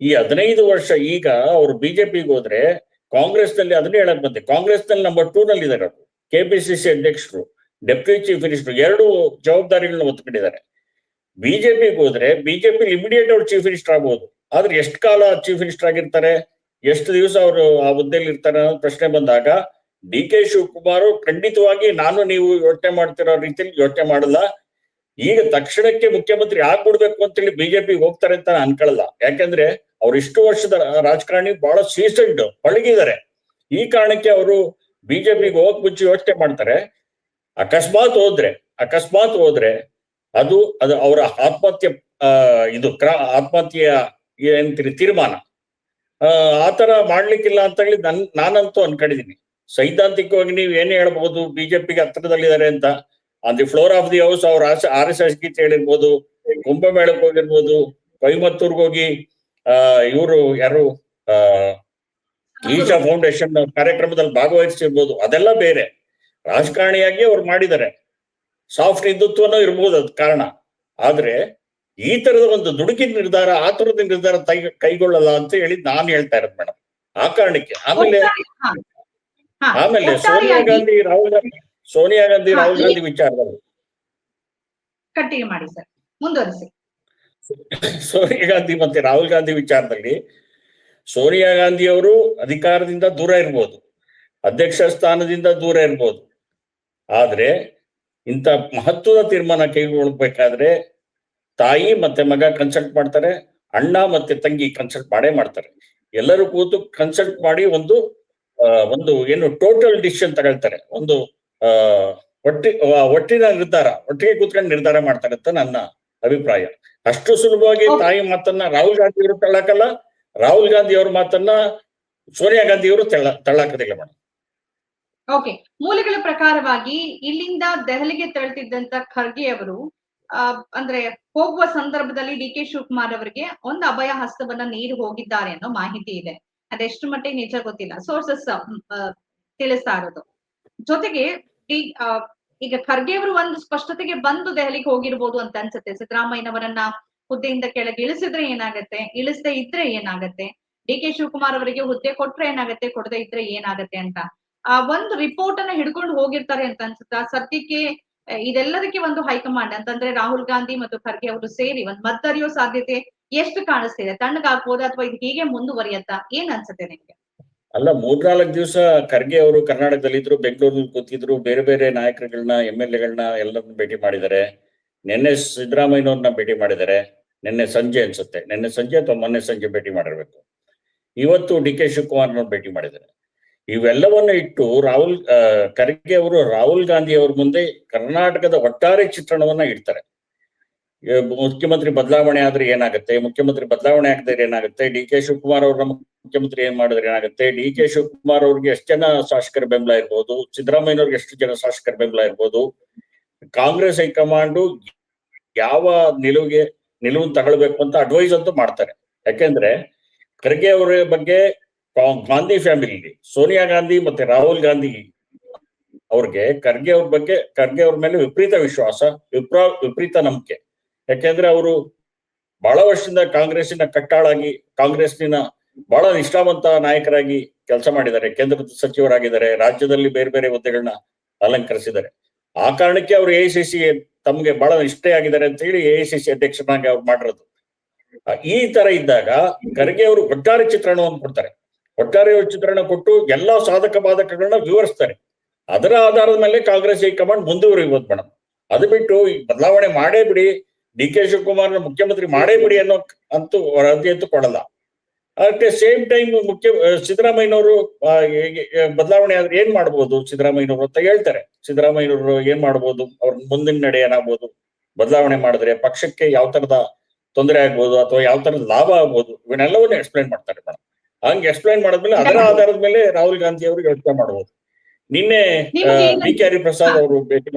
ಈ ಹದಿನೈದು ವರ್ಷ ಈಗ ಅವ್ರು ಬಿಜೆಪಿಗೆ ಹೋದ್ರೆ ಕಾಂಗ್ರೆಸ್ನಲ್ಲಿ ಅದನ್ನೇ ಹೇಳಕ್ ಬಂದೆ. ಕಾಂಗ್ರೆಸ್ನಲ್ಲಿ ನಂಬರ್ ಟೂ ನಲ್ಲಿ ಇದ್ದಾರೆ ಅವರು ಕೆಪಿಸಿಸಿ ಅಧ್ಯಕ್ಷರು. ಡೆಪ್ಯೂಟಿ ಚೀಫ್ ಮಿನಿಸ್ಟರ್ ಎರಡು ಜವಾಬ್ದಾರಿಗಳನ್ನ ಒತ್ತುಕೊಂಡಿದ್ದಾರೆ ಬಿಜೆಪಿಗೆ ಹೋದ್ರೆ ಬಿಜೆಪಿ ಇಮಿಡಿಯೇಟ್ ಅವ್ರು ಚೀಫ್ ಮಿನಿಸ್ಟರ್ ಆಗ್ಬೋದು. ಆದ್ರೆ ಎಷ್ಟು ಕಾಲ ಚೀಫ್ ಮಿನಿಸ್ಟರ್ ಆಗಿರ್ತಾರೆ? ಎಷ್ಟು ದಿವಸ ಅವರು ಆ ಹುದ್ದೆಯಲ್ಲಿ ಇರ್ತಾರೆ ಅನ್ನೋ ಪ್ರಶ್ನೆ ಬಂದಾಗ ಡಿ ಕೆ ಶಿವಕುಮಾರ್ ಖಂಡಿತವಾಗಿ ನಾನು ನೀವು ಯೋಚನೆ ಮಾಡ್ತಿರೋ ರೀತಿಯಲ್ಲಿ ಯೋಚನೆ ಮಾಡಲ್ಲ. ಈಗ ತಕ್ಷಣಕ್ಕೆ ಮುಖ್ಯಮಂತ್ರಿ ಆಗ್ಬಿಡ್ಬೇಕು ಅಂತೇಳಿ ಬಿಜೆಪಿಗೆ ಹೋಗ್ತಾರೆ ಅಂತ ನಾನು ಅನ್ಕೊಳ್ಳಲ್ಲ ಯಾಕಂದ್ರೆ ಅವ್ರು ಇಷ್ಟು ವರ್ಷದ ರಾಜಕಾರಣಿ ಬಹಳ ಸೀಸನ್ಡ್, ಪಳಗಿದ್ದಾರೆ. ಈ ಕಾರಣಕ್ಕೆ ಅವರು ಬಿಜೆಪಿಗೆ ಹೋಗ್ ಮುಂಚೆ ಯೋಚನೆ ಮಾಡ್ತಾರೆ. ಅಕಸ್ಮಾತ್ ಹೋದ್ರೆ ಅಕಸ್ಮಾತ್ ಹೋದ್ರೆ ಅದು ಅದು ಅವರ ಆತ್ಮಹತ್ಯೆ ಇದು ಕ್ರ, ಆತ್ಮಹತ್ಯೆಯ ಏನಂತೀರಿ, ತೀರ್ಮಾನ. ಆ ಆತರ ಮಾಡ್ಲಿಕ್ಕಿಲ್ಲ ಅಂತ ಹೇಳಿ ನನ್, ನಾನಂತೂ ಅನ್ಕೊಂಡಿದೀನಿ. ಸೈದ್ಧಾಂತಿಕವಾಗಿ ನೀವು ಏನ್ ಹೇಳ್ಬಹುದು, ಬಿಜೆಪಿಗೆ ಹತ್ರದಲ್ಲಿದ್ದಾರೆ ಅಂತ. On the floor of the house ಅವ್ರ ಆರ್ ಎಸ್ ಎಸ್ ಗೀತೆ ಹೇಳಿರ್ಬೋದು, ಕುಂಭಮೇಳಕ್ಕೆ ಹೋಗಿರ್ಬೋದು, ಕೊಯಮತ್ತೂರ್ಗೆ ಹೋಗಿ, ಆ, ಇವರು ಯಾರು ಈಶಾ ಫೌಂಡೇಶನ್ ಕಾರ್ಯಕ್ರಮದಲ್ಲಿ ಭಾಗವಹಿಸಿರ್ಬೋದು ಅದೆಲ್ಲ ಬೇರೆ. ರಾಜಕಾರಣಿಯಾಗಿ ಅವ್ರು ಮಾಡಿದ್ದಾರೆ. ಸಾಫ್ಟ್ ಹಿಂದುತ್ವನೂ ಇರ್ಬೋದು ಅದ್ ಕಾರಣ. ಆದ್ರೆ ಈ ತರದ ಒಂದು ದುಡುಕಿನ ನಿರ್ಧಾರ ಆ ತರದ ನಿರ್ಧಾರ ತೈ- ಕೈಗೊಳ್ಳಲ್ಲ ಅಂತ ಹೇಳಿ ನಾನು ಹೇಳ್ತಾ ಇರೋದು ಮೇಡಮ್ ಆ ಕಾರಣಕ್ಕೆ ಆಮೇಲೆ. ಆಮೇಲೆ ಸೋನಿಯಾ ಗಾಂಧಿ ರಾಹುಲ್ ಗಾಂಧಿ ಸೋನಿಯಾ ಗಾಂಧಿ ರಾಹುಲ್ ಗಾಂಧಿ ವಿಚಾರದಲ್ಲಿ. ಸೋನಿಯಾ ಗಾಂಧಿ ಮತ್ತೆ ರಾಹುಲ್ ಗಾಂಧಿ ವಿಚಾರದಲ್ಲಿ ಸೋನಿಯಾ ಗಾಂಧಿ ಅವರು ಅಧಿಕಾರದಿಂದ ದೂರ ಇರ್ಬೋದು. ಅಧ್ಯಕ್ಷ ಸ್ಥಾನದಿಂದ ದೂರ ಇರ್ಬೋದು. ಆದ್ರೆ ಇಂಥ ಮಹತ್ವದ ತೀರ್ಮಾನ ಕೈಗೊಳ್ಬೇಕಾದ್ರೆ ತಾಯಿ ಮತ್ತೆ ಮಗ ಕನ್ಸಲ್ಟ್ ಮಾಡ್ತಾರೆ ಅಣ್ಣ ಮತ್ತೆ ತಂಗಿ ಕನ್ಸಲ್ಟ್ ಮಾಡೇ ಮಾಡ್ತಾರೆ. ಎಲ್ಲರೂ ಕೂತು ಕನ್ಸಲ್ಟ್ ಮಾಡಿ ಒಂದು ಒಂದು ಏನು ಟೋಟಲ್ ಡಿಸಿಷನ್ ತಗೊಳ್ತಾರೆ. ಒಂದು ಒಟ್ಟಿ ಒಟ್ಟಿನ ನಿರ್ಧಾರ ಒಟ್ಟಿಗೆ ಕೂತ್ಕೊಂಡು ನಿರ್ಧಾರ ಮಾಡ್ತಾರೆ ಅಂತ ನನ್ನ ಅಭಿಪ್ರಾಯ. ಅಷ್ಟು ಸುಲಭವಾಗಿ ತಾಯಿ ಮಾತನ್ನ ರಾಹುಲ್ ಗಾಂಧಿ ಅವರು ತಳ್ಳಾಕಲ್ಲ ರಾಹುಲ್ ಗಾಂಧಿ ಅವ್ರ ಮಾತನ್ನ ಸೋನಿಯಾ ಗಾಂಧಿ ಅವರು ತಳ್ಳ ತಳ್ಳಾಕದಿಲ್ಲ ಮೇಡಮ್ ಓಕೆ ಮೂಲಗಳ ಪ್ರಕಾರವಾಗಿ ಇಲ್ಲಿಂದ ದೆಹಲಿಗೆ ತೆರಳುತ್ತಿದ್ದಂತ ಖರ್ಗೆ ಅವರು ಅಂದ್ರೆ ಹೋಗುವ ಸಂದರ್ಭದಲ್ಲಿ ಡಿ ಕೆ ಶಿವಕುಮಾರ್ ಅವರಿಗೆ ಒಂದು ಅಭಯ ಹಸ್ತವನ್ನ ನೀಡಿ ಹೋಗಿದ್ದಾರೆ ಅನ್ನೋ ಮಾಹಿತಿ ಇದೆ. ಅದೆಷ್ಟು ಮಟ್ಟಿಗೆ ನಿಜ ಗೊತ್ತಿಲ್ಲ. ಸೋರ್ಸಸ್ ತಿಳಿಸ್ತಾ ಇರೋದು. ಜೊತೆಗೆ ಈಗ ಖರ್ಗೆ ಅವರು ಒಂದು ಸ್ಪಷ್ಟತೆಗೆ ಬಂದು ದೆಹಲಿಗೆ ಹೋಗಿರ್ಬೋದು ಅಂತ ಅನ್ಸುತ್ತೆ. ಸಿದ್ದರಾಮಯ್ಯನವರನ್ನ ಹುದ್ದೆಯಿಂದ ಕೆಳಗೆ ಇಳಿಸಿದ್ರೆ ಏನಾಗತ್ತೆ? ಇಳಿಸದೆ ಇದ್ರೆ ಏನಾಗತ್ತೆ? ಡಿ ಕೆ ಶಿವಕುಮಾರ್ ಅವರಿಗೆ ಹುದ್ದೆ ಕೊಟ್ರೆ ಏನಾಗತ್ತೆ? ಕೊಡದೆ ಇದ್ರೆ ಏನಾಗತ್ತೆ ಅಂತ. ಆ ಒಂದು ರಿಪೋರ್ಟ್ ಅನ್ನ ಹಿಡ್ಕೊಂಡು ಹೋಗಿರ್ತಾರೆ ಅಂತ ಅನ್ಸುತ್ತೆ? ಸದ್ಯಕ್ಕೆ ಇದೆಲ್ಲದಕ್ಕೆ ಒಂದು ಹೈಕಮಾಂಡ್ ಅಂತಂದ್ರೆ ರಾಹುಲ್ ಗಾಂಧಿ ಮತ್ತು ಖರ್ಗೆ ಅವರು ಸೇರಿ ಒಂದ್ ಮತ್ತರಿಯೋ ಸಾಧ್ಯತೆ ಎಷ್ಟು ಕಾಣಿಸ್ತಿದೆ ತಣ್ಣಗಾಗ್ಬೋದಾ ಅಥವಾ ಇದು ಹೀಗೆ ಮುಂದುವರಿಯತ್ತ? ಏನ್ ಅನ್ಸುತ್ತೆ ನಿಮ್ಗೆ? ಅಲ್ಲ, ಮೂರ್ನಾಲ್ಕು ದಿವಸ ಖರ್ಗೆ ಅವರು ಕರ್ನಾಟಕದಲ್ಲಿ ಇದ್ರು ಬೆಂಗಳೂರಲ್ಲಿ ಕೂತಿದ್ರು, ಬೇರೆ ಬೇರೆ ನಾಯಕರುಗಳನ್ನ ಎಂ ಎಲ್ ಎಗಳನ್ನ ಎಲ್ಲರನ್ನ ಭೇಟಿ ಮಾಡಿದ್ದಾರೆ. ನಿನ್ನೆ ಸಿದ್ದರಾಮಯ್ಯನವ್ರನ್ನ ಭೇಟಿ ಮಾಡಿದ್ದಾರೆ. ನಿನ್ನೆ ಸಂಜೆ ಅನ್ಸುತ್ತೆ. ನಿನ್ನೆ ಸಂಜೆ ಅಥವಾ ಮೊನ್ನೆ ಸಂಜೆ ಭೇಟಿ ಮಾಡಿರ್ಬೇಕು. ಇವತ್ತು ಡಿ ಕೆ ಶಿವಕುಮಾರ್ನವ್ರು ಭೇಟಿ ಮಾಡಿದ್ದಾರೆ. ಇವೆಲ್ಲವನ್ನ ಇಟ್ಟು ರಾಹುಲ್ ಖರ್ಗೆ ಅವರು ರಾಹುಲ್ ಗಾಂಧಿ ಅವ್ರ ಮುಂದೆ ಕರ್ನಾಟಕದ ಒಟ್ಟಾರೆ ಚಿತ್ರಣವನ್ನ ಇಡ್ತಾರೆ. ಮುಖ್ಯಮಂತ್ರಿ ಬದಲಾವಣೆ ಆದ್ರೆ ಏನಾಗುತ್ತೆ? ಮುಖ್ಯಮಂತ್ರಿ ಬದಲಾವಣೆ ಆಗದ್ರೆ ಏನಾಗುತ್ತೆ? ಡಿ ಕೆ ಶಿವಕುಮಾರ್ ಅವ್ರ ಮುಖ್ಯಮಂತ್ರಿ ಏನ್ ಮಾಡಿದ್ರೆ ಏನಾಗುತ್ತೆ? ಡಿ ಕೆ ಶಿವಕುಮಾರ್ ಅವ್ರಿಗೆ ಎಷ್ಟು ಜನ ಶಾಸಕರ ಬೆಂಬಲ ಇರ್ಬೋದು? ಸಿದ್ದರಾಮಯ್ಯನವ್ರಿಗೆ ಎಷ್ಟು ಜನ ಶಾಸಕರ ಬೆಂಬಲ ಇರ್ಬೋದು? ಕಾಂಗ್ರೆಸ್ ಹೈಕಮಾಂಡು ಯಾವ ನಿಲುವಿಗೆ, ನಿಲುವನ್ನು ತಗೊಳ್ಬೇಕು ಅಂತ ಅಡ್ವೈಸ್ ಅಂತೂ ಮಾಡ್ತಾರೆ. ಯಾಕೆಂದ್ರೆ ಖರ್ಗೆ ಅವರ ಬಗ್ಗೆ ಗಾಂಧಿ ಫ್ಯಾಮಿಲಿ ಸೋನಿಯಾ ಗಾಂಧಿ ಮತ್ತೆ ರಾಹುಲ್ ಗಾಂಧಿ. ಅವ್ರಿಗೆ ಖರ್ಗೆ ಅವ್ರ ಬಗ್ಗೆ, ಖರ್ಗೆ ಅವ್ರ ಮೇಲೆ ವಿಪರೀತ ವಿಶ್ವಾಸ, ವಿಪ್ರ ವಿಪರೀತ ನಂಬಿಕೆ. ಯಾಕೆಂದ್ರೆ ಅವರು ಬಹಳ ವರ್ಷದಿಂದ ಕಾಂಗ್ರೆಸ್ಸಿನ ಕಟ್ಟಾಳಾಗಿ, ಕಾಂಗ್ರೆಸ್ಸಿನ ಬಹಳ ನಿಷ್ಠಾವಂತ ನಾಯಕರಾಗಿ ಕೆಲಸ ಮಾಡಿದ್ದಾರೆ, ಕೇಂದ್ರ ಸಚಿವರಾಗಿದ್ದಾರೆ, ರಾಜ್ಯದಲ್ಲಿ ಬೇರೆ ಬೇರೆ ಹುದ್ದೆಗಳನ್ನ ಅಲಂಕರಿಸಿದ್ದಾರೆ. ಆ ಕಾರಣಕ್ಕೆ ಅವರು ಎ ಸಿ ತಮ್ಗೆ ಬಹಳ ನಿಷ್ಠೆಯಾಗಿದ್ದಾರೆ ಅಂತ ಹೇಳಿ ಎ ಸಿ ಸಿ ಅಧ್ಯಕ್ಷನಾಗಿ ಅವ್ರು ಮಾಡಿರೋದು. ಈ ತರ ಇದ್ದಾಗ ಖರ್ಗೆ ಅವರು ಒಟ್ಟಾರೆ ಚಿತ್ರಣವನ್ನು ಕೊಡ್ತಾರೆ. ಒಟ್ಟಾರೆ ಚಿತ್ರಣ ಕೊಟ್ಟು ಎಲ್ಲಾ ಸಾಧಕ ಬಾಧಕಗಳನ್ನ ವಿವರಿಸ್ತಾರೆ. ಅದರ ಆಧಾರದ ಮೇಲೆ ಕಾಂಗ್ರೆಸ್ ಹೈಕಮಾಂಡ್ ಮುಂದುವರಿಬೋದು ಮೇಡಮ್ ಅದು ಬಿಟ್ಟು ಈ ಬದಲಾವಣೆ ಮಾಡೇ ಬಿಡಿ, ಡಿ ಕೆ ಶಿವಕುಮಾರ್ ಮುಖ್ಯಮಂತ್ರಿ ಮಾಡೇ ಬಿಡಿ ಅನ್ನೋ ಅಂತೂ ವರದಿ ಅಂತೂ ಕೊಡಲ್ಲ. ಅದಕ್ಕೆ ಸೇಮ್ ಟೈಮ್ ಮುಖ್ಯ ಸಿದ್ದರಾಮಯ್ಯನವರು ಬದಲಾವಣೆ ಆದ್ರೆ ಏನ್ ಮಾಡ್ಬೋದು ಸಿದ್ದರಾಮಯ್ಯನವರು ಅಂತ ಹೇಳ್ತಾರೆ. ಸಿದ್ದರಾಮಯ್ಯನವರು ಏನ್ ಮಾಡ್ಬೋದು, ಅವ್ರ ಮುಂದಿನ ನಡೆ ಏನಾಗ್ಬೋದು, ಬದಲಾವಣೆ ಮಾಡಿದ್ರೆ ಪಕ್ಷಕ್ಕೆ ಯಾವ ತರದ ತೊಂದರೆ ಆಗ್ಬೋದು ಅಥವಾ ಯಾವ ತರದ ಲಾಭ ಆಗ್ಬೋದು, ಇವನ್ನೆಲ್ಲವನ್ನೂ ಎಕ್ಸ್ಪ್ಲೈನ್ ಮಾಡ್ತಾರೆ ಮೇಡಮ್ ಹಂಗೆ ಎಕ್ಸ್ಪ್ಲೈನ್ ಮಾಡಿದ್ಮೇಲೆ ಅದರ ಆಧಾರದ ಮೇಲೆ ರಾಹುಲ್ ಗಾಂಧಿ ಅವರಿಗೆ ಯೋಚನೆ ಮಾಡಬಹುದು ನಿನ್ನೆ ಬಿ ಕೆ ಹರಿಪ್ರಸಾದ್ ಅವರು ಭೇಟಿ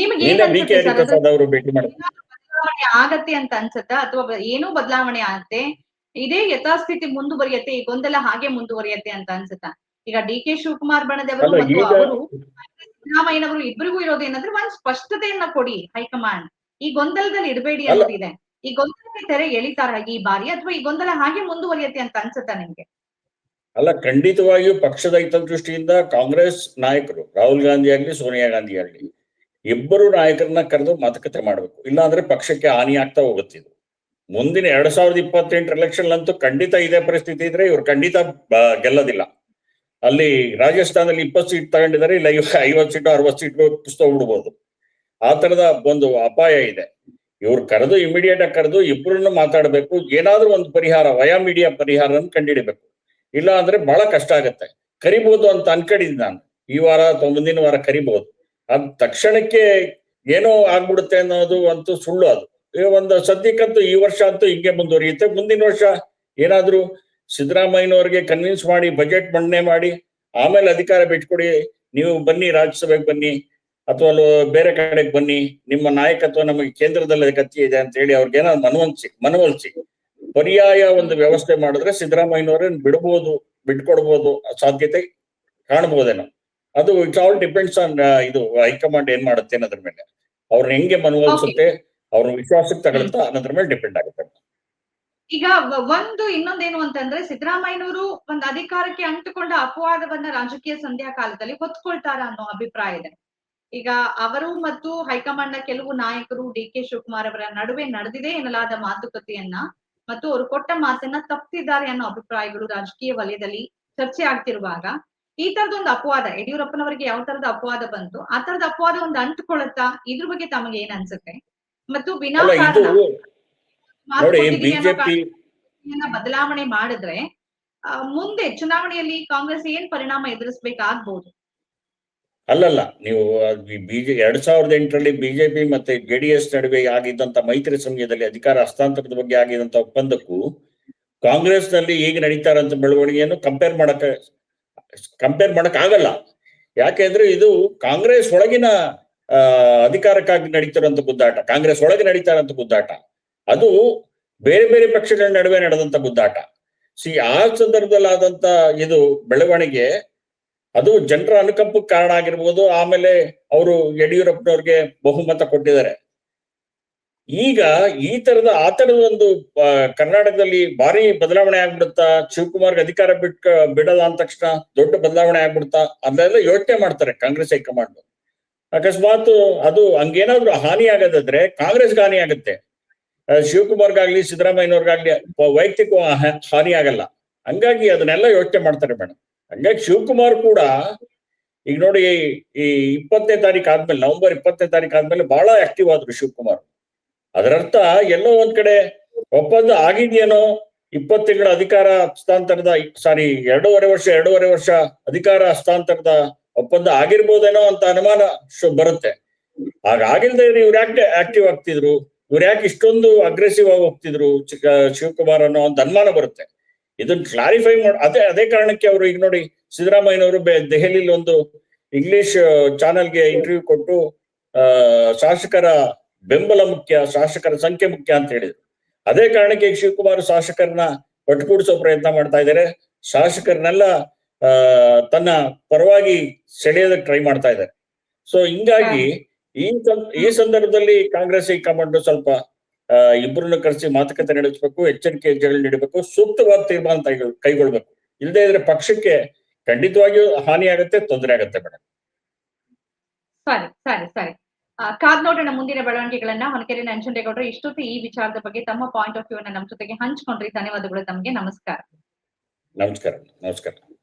ನಿನ್ನೆ ಬಿ ಕೆ ಹರಿಪ್ರಸಾದ್ ಅವರು ಭೇಟಿ ಮಾಡಿದ್ರು ಆಗತ್ತೆ ಅಂತ ಅನ್ಸುತ್ತಾ? ಅಥವಾ ಏನೂ ಬದಲಾವಣೆ ಆಗತ್ತೆ ಇದೇ ಯಥಾಸ್ಥಿತಿ ಮುಂದುವರಿಯತ್ತೆ ಈ ಗೊಂದಲ ಹಾಗೆ ಮುಂದುವರಿಯತ್ತೆ ಅಂತ ಅನ್ಸುತ್ತಾ? ಈಗ ಡಿ ಕೆ ಶಿವಕುಮಾರ್ ಬಣದವರು ಮತ್ತು ಅವರು ಸಿದ್ದರಾಮಯ್ಯನವರು ಇಬ್ಬರಿಗೂ ಇರೋದೇನಂದ್ರೆ ಒಂದ್ ಸ್ಪಷ್ಟತೆಯನ್ನ ಕೊಡಿ ಹೈಕಮಾಂಡ್. ಈ ಗೊಂದಲದಲ್ಲಿ ಇಡಬೇಡಿ ಅಂತ ಅನ್ನೋದಿದೆ ಈ ಗೊಂದಲಕ್ಕೆ ತೆರೆ ಎಳಿತಾರ ಈ ಬಾರಿ? ಅಥವಾ ಈ ಗೊಂದಲ ಹಾಗೆ ಮುಂದುವರಿಯತ್ತೆ ಅಂತ ಅನ್ಸುತ್ತಾ ನಿಮ್ಗೆ? ಅಲ್ಲ, ಖಂಡಿತವಾಗಿಯೂ ಪಕ್ಷದ ಹಿತದೃಷ್ಟಿಯಿಂದ ಕಾಂಗ್ರೆಸ್ ನಾಯಕರು, ರಾಹುಲ್ ಗಾಂಧಿ ಆಗ್ಲಿ, ಸೋನಿಯಾ ಗಾಂಧಿ ಆಗ್ಲಿ, ಇಬ್ಬರು ನಾಯಕರನ್ನ ಕರೆದು ಮಾತುಕತೆ ಮಾಡಬೇಕು. ಇಲ್ಲಾಂದ್ರೆ ಪಕ್ಷಕ್ಕೆ ಹಾನಿ ಆಗ್ತಾ ಇದು. ಮುಂದಿನ ಎರಡ್ ಸಾವಿರದ ಇಪ್ಪತ್ತೆಂಟು ಎಲೆಕ್ಷನ್ ಅಂತೂ ಖಂಡಿತ ಇದೇ ಪರಿಸ್ಥಿತಿ ಇದ್ರೆ ಇವ್ರು ಖಂಡಿತ ಗೆಲ್ಲೋದಿಲ್ಲ. ಅಲ್ಲಿ ರಾಜಸ್ಥಾನದಲ್ಲಿ ಇಪ್ಪತ್ತು ಸೀಟ್ ತಗೊಂಡಿದ್ದಾರೆ, ಇಲ್ಲ ಐವತ್ತು ಸೀಟು, ಅರವತ್ತು ಸೀಟ್ ಪುಸ್ತಕ ಬಿಡ್ಬೋದು ಆ ತರದ ಒಂದು ಅಪಾಯ ಇದೆ. ಇವ್ರು ಕರೆದು ಇಮಿಡಿಯೇಟ್ ಆಗಿ ಕರೆದು ಇಬ್ಬರನ್ನು ಮಾತಾಡಬೇಕು, ಏನಾದ್ರೂ ಒಂದು ಪರಿಹಾರ, ವಯಾ ಮೀಡಿಯಾ ಪರಿಹಾರವನ್ನು ಕಂಡುಹಿಡಿಬೇಕು ಇಲ್ಲ ಅಂದ್ರೆ ಬಹಳ ಕಷ್ಟ ಆಗತ್ತೆ. ಕರಿಬಹುದು ಅಂತ ಅನ್ಕೊಂಡಿದ್ದೆ ನಾನು. ಈ ವಾರ ಅಥವಾ ಮುಂದಿನ ವಾರ ಕರಿಬಹುದು ಅದ್ ತಕ್ಷಣಕ್ಕೆ ಏನೋ ಆಗ್ಬಿಡುತ್ತೆ ಅನ್ನೋದು ಅಂತೂ ಸುಳ್ಳು ಅದು. ಒಂದು ಸದ್ಯಕ್ಕಂತೂ ಈ ವರ್ಷ ಅಂತೂ ಹಿಂಗೆ ಮುಂದುವರಿಯುತ್ತೆ. ಮುಂದಿನ ವರ್ಷ ಏನಾದ್ರೂ ಸಿದ್ದರಾಮಯ್ಯನವ್ರಿಗೆ ಕನ್ವಿನ್ಸ್ ಮಾಡಿ ಬಜೆಟ್ ಮಂಡನೆ ಮಾಡಿ, ಆಮೇಲೆ ಅಧಿಕಾರ ಬಿಟ್ಕೊಡಿ, ನೀವು ಬನ್ನಿ, ರಾಜ್ಯಸಭೆಗೆ ಬನ್ನಿ ಅಥವಾ ಅಲ್ಲಿ ಬೇರೆ ಕಡೆಗೆ ಬನ್ನಿ ನಿಮ್ಮ ನಾಯಕತ್ವ ನಮಗೆ ಕೇಂದ್ರದಲ್ಲಿ ಅಗತ್ಯ ಇದೆ ಅಂತ ಹೇಳಿ ಅವ್ರಿಗೇನೋ ಮನವೊಲಿಸಿ ಮನವೊಲಿಸಿ. ಪರ್ಯಾಯ ಒಂದು ವ್ಯವಸ್ಥೆ ಮಾಡಿದ್ರೆ ಸಿದ್ದರಾಮಯ್ಯನವರನ್ನ ಬಿಡಬಹುದು ಬಿಟ್ಕೊಡ್ಬೋದು ಸಾಧ್ಯತೆ ಕಾಣಬಹುದೇನೋ ಅದು ಇಟ್ಸ್ ಆಲ್ ಡಿಪೆಂಡ್ಸ್ ಆನ್ ಇದು ಹೈಕಮಾಂಡ್ ಏನ್ ಮಾಡುತ್ತೆ ಅನ್ನೋದ್ರ ಮೇಲೆ. ಅವ್ರನ್ನ ಹೆಂಗೆ ಮನವೊಲಿಸುತ್ತೆ ಅವ್ರ ವಿಶ್ವಾಸಕ್ಕೆ ತಗೊಳ್ತ ಅನ್ನೋದ್ರ ಮೇಲೆ ಡಿಪೆಂಡ್ ಆಗುತ್ತೆ. ಈಗ ಒಂದು ಇನ್ನೊಂದೇನು ಅಂತಂದ್ರೆ ಸಿದ್ದರಾಮಯ್ಯನವರು ಒಂದು ಅಧಿಕಾರಕ್ಕೆ ಅಂಟುಕೊಂಡ ಅಪವಾದವನ್ನ ರಾಜಕೀಯ ಸಂಧ್ಯಾ ಕಾಲದಲ್ಲಿ ಹೊತ್ಕೊಳ್ತಾರ ಅನ್ನೋ ಅಭಿಪ್ರಾಯ ಇದೆ. ಈಗ ಅವರು ಮತ್ತು ಹೈಕಮಾಂಡ್ನ ಕೆಲವು ನಾಯಕರು ಡಿ ಕೆ ಶಿವಕುಮಾರ್ ಅವರ ನಡುವೆ ನಡೆದಿದೆ ಎನ್ನಲಾದ ಮಾತುಕತೆಯನ್ನ ಮತ್ತು ಅವರು ಕೊಟ್ಟ ಮಾತನ್ನ ತಪ್ಪಿದ್ದಾರೆ ಅನ್ನೋ ಅಭಿಪ್ರಾಯಗಳು ರಾಜಕೀಯ ವಲಯದಲ್ಲಿ ಚರ್ಚೆ ಆಗ್ತಿರುವಾಗ ಈ ತರದೊಂದು ಅಪವಾದ ಯಡಿಯೂರಪ್ಪನವರಿಗೆ ಯಾವ ತರದ ಅಪವಾದ ಬಂತು? ಆ ತರದ ಅಪವಾದ ಒಂದು ಅಂಟುಕೊಳ್ಳುತ್ತಾ ಇದ್ರ ಬಗ್ಗೆ ತಮಗೆ ಏನ್ ಅನ್ಸುತ್ತೆ? ಮತ್ತು ವಿನಾಕಾರಣ ಬದಲಾವಣೆ ಮಾಡಿದ್ರೆ ಮುಂದೆ ಚುನಾವಣೆಯಲ್ಲಿ ಕಾಂಗ್ರೆಸ್ ಏನ್ ಪರಿಣಾಮ ಎದುರಿಸಬೇಕಾಗ್ಬಹುದು ಅಲ್ಲಲ್ಲ, ನೀವು ಬಿಜೆ, ಎರಡ್ ಸಾವಿರದ ಎಂಟರಲ್ಲಿ ಬಿಜೆಪಿ ಮತ್ತೆ ಜೆಡಿಎಸ್ ನಡುವೆ ಆಗಿದ್ದಂತ ಮೈತ್ರಿ ಸಮಯದಲ್ಲಿ ಅಧಿಕಾರ ಹಸ್ತಾಂತರದ ಬಗ್ಗೆ ಆಗಿದಂತ ಒಪ್ಪಂದಕ್ಕೂ ಕಾಂಗ್ರೆಸ್ನಲ್ಲಿ ಈಗ ನಡೀತಾರಂತ ಬೆಳವಣಿಗೆಯನ್ನು ಕಂಪೇರ್ ಮಾಡಕ್ ಕಂಪೇರ್ ಮಾಡಕ್ ಆಗಲ್ಲ ಯಾಕೆಂದ್ರೆ ಇದು ಕಾಂಗ್ರೆಸ್ ಒಳಗಿನ ಅಧಿಕಾರಕ್ಕಾಗಿ ನಡೀತಿರುವಂತ ಗುದ್ದಾಟ, ಕಾಂಗ್ರೆಸ್ ಒಳಗೆ ನಡೀತಾರಂತ ಗುದ್ದಾಟ. ಅದು ಬೇರೆ ಬೇರೆ ಪಕ್ಷಗಳ ನಡುವೆ ನಡೆದಂತ ಗುದ್ದಾಟ. ಸಿ, ಆ ಸಂದರ್ಭದಲ್ಲಾದಂತ ಇದು ಬೆಳವಣಿಗೆ ಅದು ಜನರ ಅನುಕಂಪಕ್ಕೆ ಕಾರಣ ಆಗಿರ್ಬೋದು. ಆಮೇಲೆ ಅವರು ಯಡಿಯೂರಪ್ಪನವ್ರಿಗೆ ಬಹುಮತ ಕೊಟ್ಟಿದ್ದಾರೆ. ಈಗ ಈ ತರದ, ಆ ತರದ ಒಂದು ಕರ್ನಾಟಕದಲ್ಲಿ ಭಾರಿ ಬದಲಾವಣೆ ಆಗ್ಬಿಡುತ್ತಾ, ಶಿವಕುಮಾರ್ಗೆ ಅಧಿಕಾರ ಬಿಟ್ಕ ಬಿಡದ ಅಂದ ತಕ್ಷಣ ದೊಡ್ಡ ಬದಲಾವಣೆ ಆಗ್ಬಿಡುತ್ತಾ ಅದೆಲ್ಲ ಯೋಚನೆ ಮಾಡ್ತಾರೆ ಕಾಂಗ್ರೆಸ್ ಹೈಕಮಾಂಡ್ ಅಕಸ್ಮಾತ್ ಅದು ಹಂಗೇನಾದ್ರೂ ಹಾನಿ ಆಗೋದಾದ್ರೆ ಕಾಂಗ್ರೆಸ್ ಹಾನಿ ಆಗುತ್ತೆ. ಶಿವಕುಮಾರ್ ಶಿವಕುಮಾರ್ಗಾಗ್ಲಿ, ಸಿದ್ದರಾಮಯ್ಯನವ್ರಿಗಾಗ್ಲಿ ವೈಯಕ್ತಿಕ ಹಾನಿ ಆಗಲ್ಲ. ಹಂಗಾಗಿ ಅದನ್ನೆಲ್ಲ ಯೋಚನೆ ಮಾಡ್ತಾರೆ ಮೇಡಮ್. ಹಂಗಾಗಿ ಶಿವಕುಮಾರ್ ಕೂಡ ಈಗ ನೋಡಿ ಈ ಇಪ್ಪತ್ತನೇ ತಾರೀಕು ಆದ್ಮೇಲೆ, ನವೆಂಬರ್ ಇಪ್ಪತ್ತನೇ ತಾರೀಕು ಆದ್ಮೇಲೆ ಬಹಳ ಆಕ್ಟಿವ್ ಆದ್ರು ಶಿವಕುಮಾರ್. ಅದರರ್ಥ ಎಲ್ಲೋ ಒಂದ್ ಕಡೆ ಒಪ್ಪಂದ ಆಗಿದೆಯೇನೋ, ಇಪ್ಪತ್ತು ತಿಂಗಳ ಅಧಿಕಾರ ಹಸ್ತಾಂತರದ, ಸಾರಿ ಎರಡೂವರೆ ವರ್ಷ ಎರಡೂವರೆ ವರ್ಷ ಅಧಿಕಾರ ಹಸ್ತಾಂತರದ ಒಪ್ಪಂದ ಆಗಿರ್ಬೋದೇನೋ ಅಂತ ಅನುಮಾನ ಬರುತ್ತೆ. ಆಗ ಆಗಿಲ್ದೇ ಇವ್ರು ಯಾಕೆ ಆಕ್ಟಿವ್ ಆಗ್ತಿದ್ರು? ಇವ್ರು ಯಾಕೆ ಇಷ್ಟೊಂದು ಅಗ್ರೆಸಿವ್ ಆಗಿ ಹೋಗ್ತಿದ್ರು ಶಿವಕುಮಾರ್ ಅನ್ನೋ ಒಂದು ಅನುಮಾನ ಬರುತ್ತೆ. ಇದನ್ನ ಕ್ಲಾರಿಫೈ ಮಾಡ ಅದೇ ಅದೇ ಕಾರಣಕ್ಕೆ ಅವರು ಈಗ ನೋಡಿ ಸಿದ್ದರಾಮಯ್ಯನವರು ದೆಹಲಿಲಿ ಒಂದು ಇಂಗ್ಲಿಷ್ ಚಾನೆಲ್ಗೆ ಇಂಟರ್ವ್ಯೂ ಕೊಟ್ಟು ಆ ಶಾಸಕರ ಬೆಂಬಲ ಮುಖ್ಯ ಶಾಸಕರ ಸಂಖ್ಯೆ ಮುಖ್ಯ ಅಂತ ಹೇಳಿದ್ರು. ಅದೇ ಕಾರಣಕ್ಕೆ ಈಗ ಶಿವಕುಮಾರ್ ಶಾಸಕರನ್ನ ಒಟ್ಟುಗೂಡಿಸೋ ಪ್ರಯತ್ನ ಮಾಡ್ತಾ ಇದ್ದಾರೆ ಶಾಸಕರನ್ನೆಲ್ಲ ಆ ತನ್ನ ಪರವಾಗಿ ಸೆಳೆಯೋದಕ್ಕೆ ಟ್ರೈ ಮಾಡ್ತಾ ಇದ್ದಾರೆ ಸೊ ಹಿಂಗಾಗಿ ಈ ಈ ಸಂದರ್ಭದಲ್ಲಿ ಕಾಂಗ್ರೆಸ್ ಹೈಕಮಾಂಡ್ ಸ್ವಲ್ಪ ಇಬ್ಬರನ್ನ ಕರೆಸಿ ಮಾತುಕತೆ ನಡೆಸಬೇಕು ಎಚ್ಚರಿಕೆ ಹೆಜ್ಜೆಗಳು ನೀಡಬೇಕು ಸೂಕ್ತವಾದ ತೀರ್ಮಾನ ಕೈಗೊಳ್- ಕೈಗೊಳ್ಬೇಕು. ಇಲ್ಲದೆ ಇದ್ರೆ ಪಕ್ಷಕ್ಕೆ ಖಂಡಿತವಾಗಿಯೂ ಹಾನಿ ಆಗುತ್ತೆ ತೊಂದರೆ ಆಗುತ್ತೆ ಮೇಡಮ್ ಸರಿ ಸರಿ ಸರಿ. ಕಾದ್ ನೋಡೋಣ ಮುಂದಿನ ಬೆಳವಣಿಗೆಗಳನ್ನ. ಹೊನಕೆರೆ ನಂಜುಂಡೇಗೌಡರು ಇಷ್ಟೊತ್ತು ಈ ವಿಚಾರದ ಬಗ್ಗೆ ತಮ್ಮ ಪಾಯಿಂಟ್ ಆಫ್ ವ್ಯೂ ಅನ್ನ ನಮ್ಮ ಜೊತೆಗೆ ಹಂಚ್ಕೊಂಡ್ರಿ. ಧನ್ಯವಾದಗಳು ತಮಗೆ. ನಮಸ್ಕಾರ. ನಮಸ್ಕಾರ ನಮಸ್ಕಾರ.